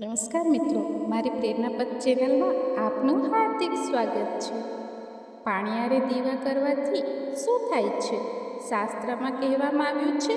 નમસ્કાર મિત્રો, મારી પ્રેરણાપદ ચેનલમાં આપનું હાર્દિક સ્વાગત છે. પાણીયારે દીવા કરવાથી શું થાય છે? શાસ્ત્રમાં કહેવામાં આવ્યું છે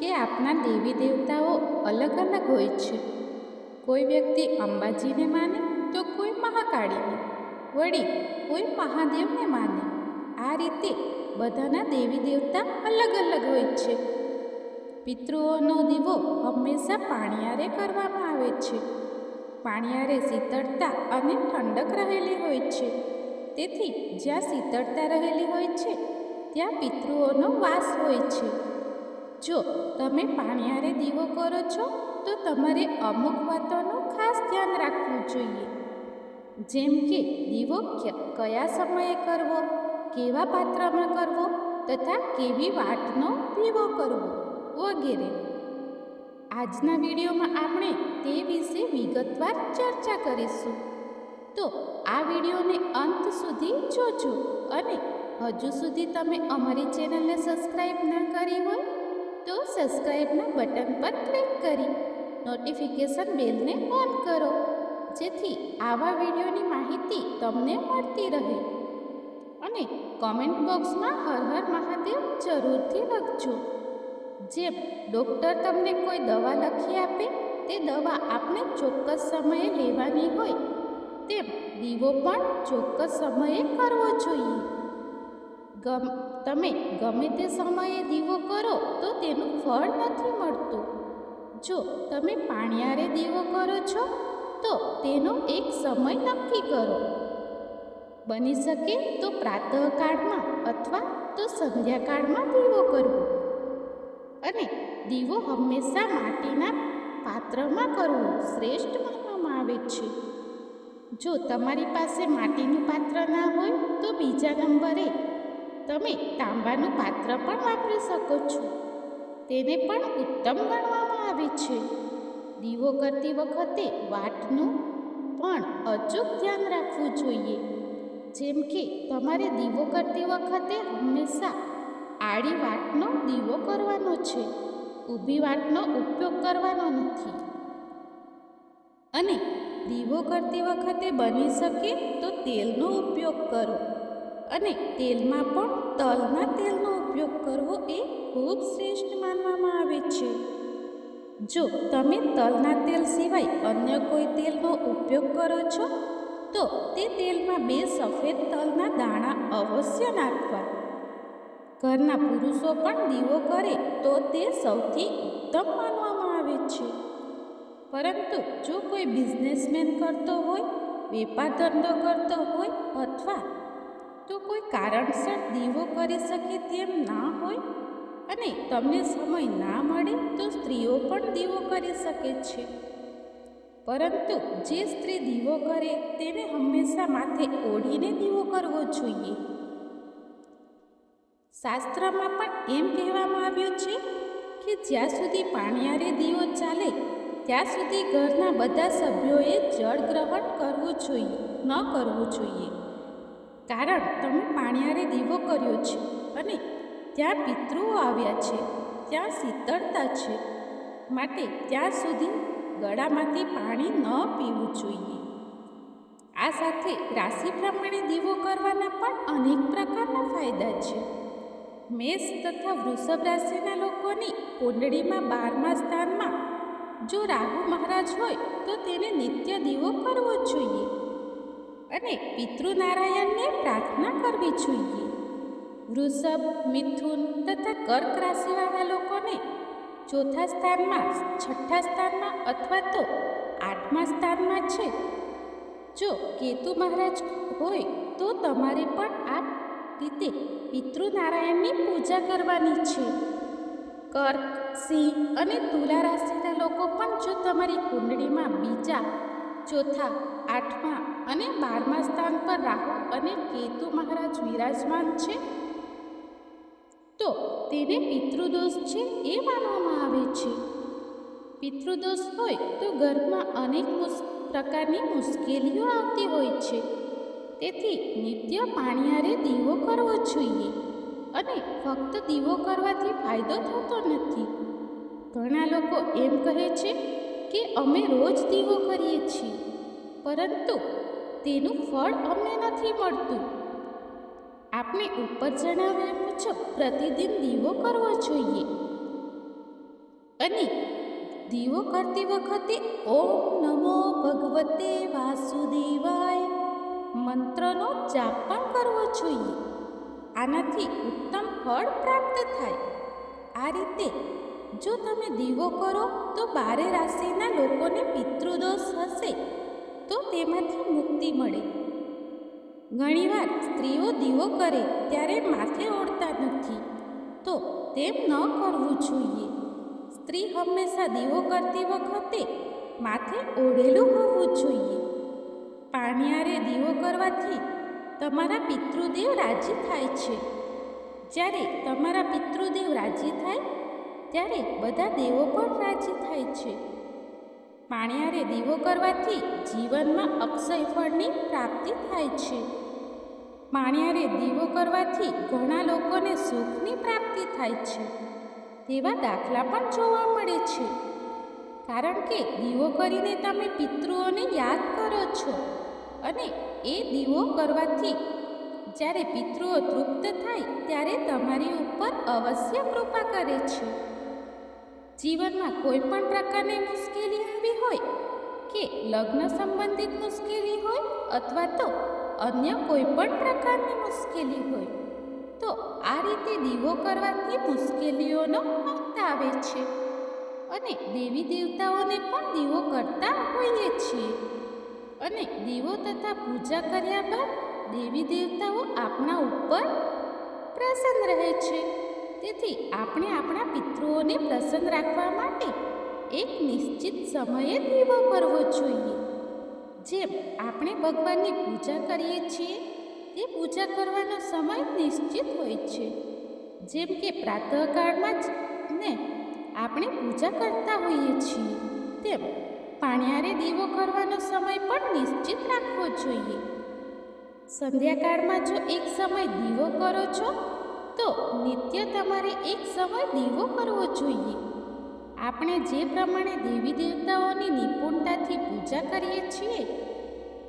કે આપના દેવી દેવતાઓ અલગ અલગ હોય છે. કોઈ વ્યક્તિ અંબાજીને માને તો કોઈ મહાકાળીને, વળી કોઈ મહાદેવને માને. આ રીતે બધાના દેવી દેવતા અલગ અલગ હોય છે. પિતૃઓનો દીવો હંમેશા પાણીયારે કરવામાં આવે છે. પાણીયારે શીતળતા અને ઠંડક રહેલી હોય છે. તેથી જ્યાં શીતળતા રહેલી હોય છે, ત્યાં પિતૃઓનો વાસ હોય છે. જો તમે પાણીયારે દીવો કરો છો, તો તમારે અમુક વાતોનું ખાસ ધ્યાન રાખવું જોઈએ. જેમ કે દીવો કયા સમયે કરવો, કેવા પાત્રમાં કરવો, તથા કેવી વાટનો દીવો કરવો વગેરે. આજના વિડીયોમાં આપણે તે વિશે વિગતવાર ચર્ચા કરીશું. તો આ વિડીયોને અંત સુધી જોજો અને હજુ સુધી તમે અમારી ચેનલને સબસ્ક્રાઈબ ન કરી હોય તો સબસ્ક્રાઈબના બટન પર ક્લિક કરી નોટિફિકેશન બેલને ઓન કરો, જેથી આવા વિડીયોની માહિતી તમને મળતી રહે. અને કોમેન્ટ બોક્સમાં હર હર મહાદેવ જરૂરથી લખજો. જેમ ડૉક્ટર તમને કોઈ દવા લખી આપે, તે દવા આપણે ચોક્કસ સમયે લેવાની હોય. તેમ દીવો પણ ચોક્કસ સમયે કરવો જોઈએ. ગમ, તમે ગમે તે સમયે દીવો કરો, તો તેનું ફળ નથી મળતું. જો તમે પાણિયારે દીવો કરો છો, તો તેનો એક સમય નક્કી કરો. બની શકે તો પ્રાતઃકાળમાં અથવા તો સંધ્યાકાળમાં દીવો કરવો. અને દીવો હંમેશા માટીના પાત્રમાં કરવો શ્રેષ્ઠ માનવામાં આવે છે. જો તમારી પાસે માટીનું પાત્ર ના હોય તો બીજા નંબરે તમે તાંબાનું પાત્ર પણ વાપરી શકો છો. તેને પણ ઉત્તમ ગણવામાં આવે છે. દીવો કરતી વખતે વાટનું પણ અચૂક ધ્યાન રાખવું જોઈએ. જેમ કે તમારે દીવો કરતી વખતે હંમેશા આડી વાટનો દીવો કરવાનો છે. ઊભી વાટનો ઉપયોગ કરવાનો નથી. અને દીવો કરતી વખતે બની શકે તો તેલનો ઉપયોગ કરો. અને તેલમાં પણ તલના તેલનો ઉપયોગ કરવો એ ખૂબ શ્રેષ્ઠ માનવામાં આવે છે. જો તમે તલના તેલ સિવાય અન્ય કોઈ તેલનો ઉપયોગ કરો છો, તો તે તેલમાં બે સફેદ તલના દાણા અવશ્ય નાખવા. ઘરના પુરુષો પણ દીવો કરે તો તે સૌથી ઉત્તમ માનવામાં આવે છે. પરંતુ જો કોઈ બિઝનેસમેન કરતો હોય, વેપાર ધંધો કરતો હોય અથવા તો કોઈ કારણસર દીવો કરી શકે તેમ ના હોય અને તમને સમય ના મળે તો સ્ત્રીઓ પણ દીવો કરી શકે છે. પરંતુ જે સ્ત્રી દીવો કરે, તેને હંમેશા માથે ઓઢીને દીવો કરવો જોઈએ. શાસ્ત્રમાં પણ એમ કહેવામાં આવ્યું છે કે જ્યાં સુધી પાણિયારે દીવો ચાલે, ત્યાં સુધી ઘરના બધા સભ્યોએ જળ ગ્રહણ કરવું જોઈએ, ન કરવું જોઈએ. કારણ તમે પાણિયારે દીવો કર્યો છે અને ત્યાં પિતૃઓ આવ્યા છે, ત્યાં શીતળતા છે. માટે ત્યાં સુધી ગળામાંથી પાણી ન પીવું જોઈએ. આ સાથે રાશિ પ્રમાણે દીવો કરવાના પણ અનેક પ્રકારના ફાયદા છે. મેષ તથા વૃષભ રાશિના લોકોની કુંડળીમાં બારમા સ્થાનમાં. જો રાહુ મહારાજ હોય તો તેને નિત્ય દીવો કરવો જોઈએ અને પિતૃનારાયણને પ્રાર્થના કરવી જોઈએ. વૃષભ, મિથુન તથા કર્ક રાશિવાળા લોકોને ચોથા સ્થાનમાં, છઠ્ઠા સ્થાનમાં અથવા તો આઠમા સ્થાનમાં છે. જો કેતુ મહારાજ હોય તો તમારે પણ આ રીતે પિતૃનારાયણની પૂજા કરવાની છે. કર્ક, સિંહ અને તુલા રાશિના લોકો પણ જો તમારી કુંડળીમાં બીજા ચોથા, આઠમા અને બારમા સ્થાન પર રાહુ અને કેતુ મહારાજ વિરાજમાન છે, તો તેને પિતૃદોષ છે એ માનવામાં આવે છે. પિતૃદોષ હોય તો ઘરમાં અનેક પ્રકારની મુશ્કેલીઓ આવતી હોય છે. તેથી નિત્ય પાણીયારે દીવો કરવો જોઈએ અને ફક્ત દીવો કરવાથી ફાયદો થતો નથી. ઘણા લોકો એમ કહે છે કે કે અમે રોજ દીવો કરીએ છીએ, પરંતુ તેનું ફળ અમને નથી મળતું. આપણે ઉપર જણાવ્યા મુજબ પ્રતિદિન દીવો કરવો જોઈએ. અને દીવો કરતી વખતે ઓમ નમો ભગવતે વાસુદેવાય મંત્રનો જાપ પણ કરવો જોઈએ. આનાથી ઉત્તમ ફળ પ્રાપ્ત થાય. આ રીતે જો તમે દીવો કરો તો બારે રાશિના લોકોને પિતૃદોષ હશે, તો તેમાંથી મુક્તિ મળે. ઘણીવાર સ્ત્રીઓ દીવો કરે ત્યારે માથે ઓળતા નથી, તો તેમ ન કરવું જોઈએ. સ્ત્રી હંમેશા દીવો કરતી વખતે માથે ઓઢેલું હોવું જોઈએ. પાણિયારે દીવો કરવાથી તમારા પિતૃદેવ રાજી થાય છે. જ્યારે તમારા પિતૃદેવ રાજી થાય, ત્યારે બધા દેવો પણ રાજી થાય છે. પાણિયારે દીવો કરવાથી જીવનમાં અક્ષય ફળની પ્રાપ્તિ થાય છે. પાણિયારે દીવો કરવાથી ઘણા લોકોને સુખની પ્રાપ્તિ થાય છે. તેવા દાખલા પણ જોવા મળે છે. કારણ કે દીવો કરીને તમે પિતૃઓને યાદ કરો છો. અને એ દીવો કરવાથી જ્યારે પિતૃઓ તૃપ્ત થાય ત્યારે તમારી ઉપર અવશ્ય કૃપા કરે છે. જીવનમાં કોઈ પણ પ્રકારની મુશ્કેલી આવી હોય કે લગ્ન સંબંધિત મુશ્કેલી હોય અથવા તો અન્ય કોઈ પણ પ્રકારની મુશ્કેલી હોય, તો આ રીતે દીવો કરવાથી મુશ્કેલીઓનો અંત આવે છે. અને દેવી દેવતાઓને પણ દીવો કરતા હોઈએ છીએ. અને દીવો તથા પૂજા કર્યા બાદ દેવી દેવતાઓ આપણા ઉપર પ્રસન્ન રહે છે. તેથી આપણે આપણા પિતૃઓને પ્રસન્ન રાખવા માટે એક નિશ્ચિત સમયે દીવો કરવો જોઈએ. જેમ આપણે ભગવાનની પૂજા કરીએ છીએ, તે પૂજા કરવાનો સમય નિશ્ચિત હોય છે. જેમ કે પ્રાતઃકાળમાં જ ને આપણે પૂજા કરતા હોઈએ છીએ, તેમ પાણિયારે દીવો કરવાનો સમય પણ નિશ્ચિત રાખવો જોઈએ. સંધ્યાકાળમાં જો એક સમય દીવો કરો છો, તો નિત્ય તમારે એક સમય દીવો કરવો જોઈએ. આપણે જે પ્રમાણે દેવી દેવતાઓની નિપુણતાથી પૂજા કરીએ છીએ,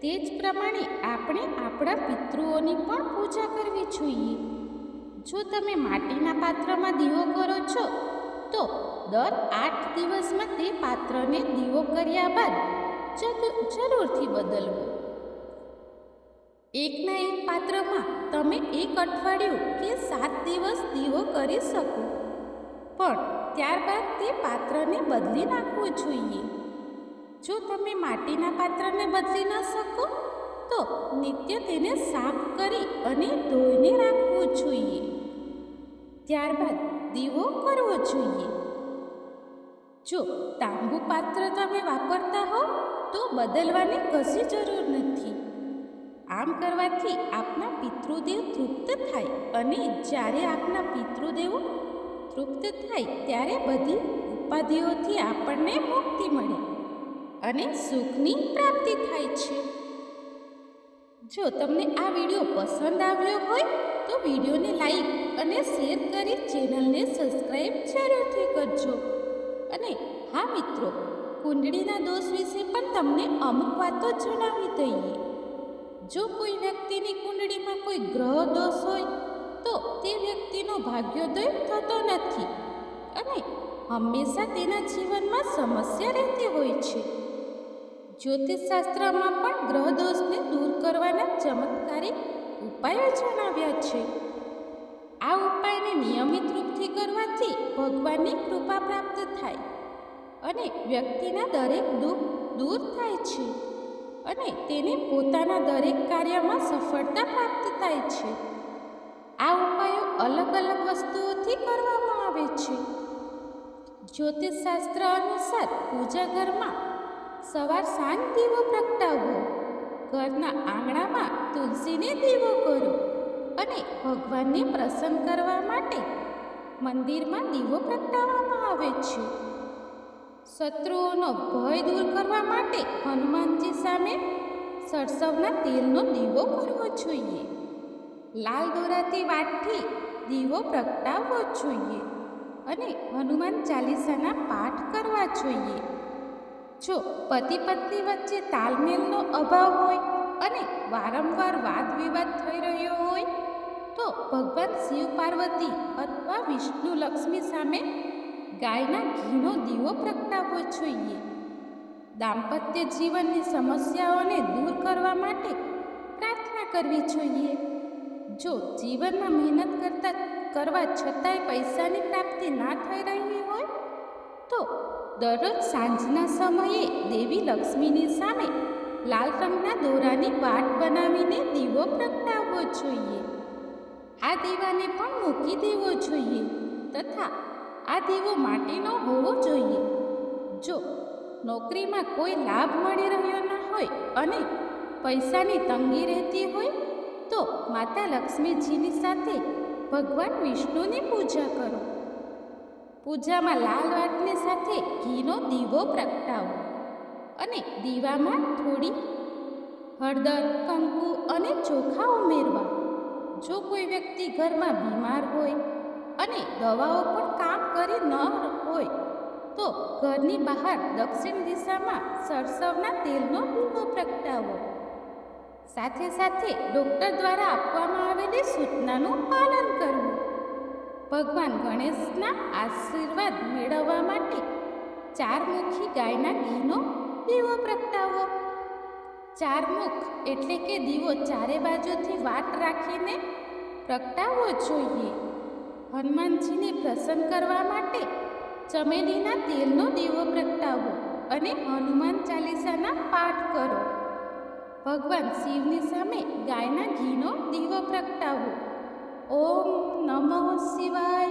તે જ પ્રમાણે આપણે આપણા પિતૃઓની પણ પૂજા કરવી જોઈએ. જો તમે માટીના પાત્રમાં દીવો કરો છો તો દર આઠ દિવસમાં તે પાત્રને દીવો કર્યા બાદ જરૂરથી બદલવો. એકના એક પાત્રમાં તમે એક અઠવાડિયું કે સાત દિવસ દીવો કરી શકો. પણ ત્યારબાદ તે પાત્રને બદલી નાખવું જોઈએ. જો તમે માટીના પાત્રને બદલી ન શકો, તો નિત્ય તેને સાફ કરી અને ધોઈને રાખવું જોઈએ. ત્યારબાદ દીવો કરવો જોઈએ. જો તાંબુ પાત્ર તમે વાપરતા હો, તો બદલવાની કશી જરૂર નથી. આમ કરવાથી આપના પિતૃદેવ તૃપ્ત થાય અને જ્યારે આપના પિતૃદેવો તૃપ્ત થાય, ત્યારે બધી ઉપાધિઓથી આપણને મુક્તિ મળે અને સુખની પ્રાપ્તિ થાય છે. જો તમને આ વીડિયો પસંદ આવ્યો હોય તો વિડીયોને લાઈક અને શેર કરી ચેનલને સબસ્ક્રાઈબ જરૂરથી કરજો. અને હા મિત્રો, કુંડળીના દોષ વિશે પણ તમને અમુક વાતો જણાવી દઈએ. જો કોઈ વ્યક્તિની કુંડળીમાં કોઈ ગ્રહ દોષ હોય, તો તે વ્યક્તિનો ભાગ્યોદય થતો નથી અને હંમેશા તેના જીવનમાં સમસ્યા રહેતી હોય છે. જ્યોતિષશાસ્ત્રમાં પણ ગ્રહ દોષને દૂર કરવાના ચમત્કારિક ઉપાયો જણાવ્યા છે. આ ઉપાયને નિયમિત રૂપથી કરવાથી ભગવાનની કૃપા પ્રાપ્ત થાય અને વ્યક્તિના દરેક દુઃખ દૂર થાય છે અને તેને પોતાના દરેક કાર્યમાં સફળતા પ્રાપ્ત થાય છે. આ ઉપાયો અલગ અલગ વસ્તુઓથી કરવામાં આવે છે. જ્યોતિષશાસ્ત્ર અનુસાર પૂજા ઘરમાં સવાર સાંજ દીવો પ્રગટાવવો ઘરના આંગણામાં તુલસીને દીવો કરો અને ભગવાનને પ્રસન્ન કરવા માટે મંદિરમાં દીવો પ્રગટાવવામાં આવે છે. શત્રુઓનો ભય દૂર કરવા માટે હનુમાનજી સામે સરસવના તેલનો દીવો કરવો જોઈએ. લાલ દોરાથી વાટથી દીવો પ્રગટાવવો જોઈએ અને હનુમાન ચાલીસાના પાઠ કરવા જોઈએ. જો પતિ પત્ની વચ્ચે તાલમેલનો અભાવ હોય અને વારંવાર વાદ વિવાદ થઈ રહ્યો હોય, તો ભગવાન શિવ પાર્વતી અથવા વિષ્ણુ લક્ષ્મી સામે ગાયના ઘીનો દીવો પ્રગટાવવો જોઈએ. દાંપત્ય જીવનની સમસ્યાઓને દૂર કરવા માટે પ્રાર્થના કરવી જોઈએ. જો જીવનમાં મહેનત કરતા, કરવા છતાંય પૈસાની પ્રાપ્તિ ના થઈ રહી હોય, તો દરરોજ સાંજના સમયે દેવી લક્ષ્મીની સામે લાલ રંગના દોરાની વાટ બનાવીને દીવો પ્રગટાવવો જોઈએ. આ દીવાને પણ મૂકી દેવો જોઈએ તથા આ દીવો માટીનો હોવો જોઈએ. જો નોકરીમાં કોઈ લાભ મળી રહ્યો ન હોય અને પૈસાની તંગી રહેતી હોય તો માતા લક્ષ્મીજીની સાથે ભગવાન વિષ્ણુની પૂજા કરો. પૂજામાં લાલ વાટની સાથે ઘીનો દીવો પ્રગટાવો અને દીવામાં થોડી હળદર, કંકુ અને ચોખા ઉમેરવા. જો કોઈ વ્યક્તિ ઘરમાં બીમાર હોય અને દવાઓ પણ કામ કરી ન હોય, તો ઘરની બહાર દક્ષિણ દિશામાં સરસવના તેલનો દીવો પ્રગટાવો. સાથે સાથે ડૉક્ટર દ્વારા આપવામાં આવેલી સૂચનાનું પાલન કરવું. ભગવાન ગણેશના આશીર્વાદ મેળવવા માટે ચારમુખી ગાયના ઘીનો દીવો પ્રગટાવો. ચારમુખ એટલે કે દીવો ચારે બાજુથી વાટ રાખીને પ્રગટાવવો જોઈએ. હનુમાનજીને પ્રસન્ન કરવા માટે ચમેલીના તેલનો દીવો પ્રગટાવો અને હનુમાન ચાલીસાના પાઠ કરો. ભગવાન શિવની સામે ગાયના ઘીનો દીવો પ્રગટાવો. ઓમ નમઃ શિવાય.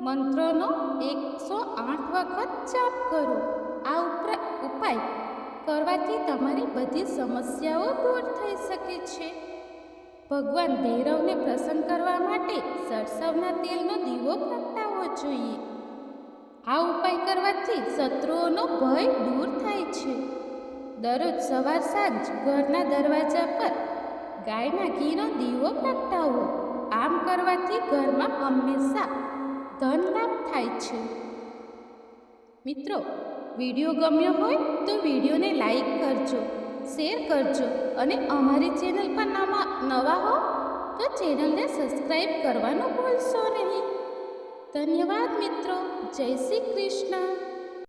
મંત્રનો એકસો આઠ વખત જાપ કરો. આ ઉપરાંત ઉપાય કરવાથી તમારી બધી સમસ્યાઓ દૂર થઈ શકે છે. ભગવાન ભૈરવને પ્રસન્ન કરવા માટે સરસવના તેલનો દીવો પ્રગટાવવો જોઈએ. આ ઉપાય કરવાથી શત્રુઓનો ભય દૂર થાય છે. દરરોજ સવાર સાંજ ઘરના દરવાજા પર ગાયના ઘીનો દીવો પ્રગટાવો. આમ કરવાથી ઘરમાં હંમેશા ધન લાભ થાય છે. મિત્રો, વીડિયો ગમ્યો હોય તો વિડીયોને લાઈક કરજો, શેર કરજો અને અમારી ચેનલ પર નવા નવા હો તો ચેનલને સબસ્ક્રાઈબ કરવાનું ભૂલશો નહીં. ધન્યવાદ મિત્રો. જય શ્રી કૃષ્ણ.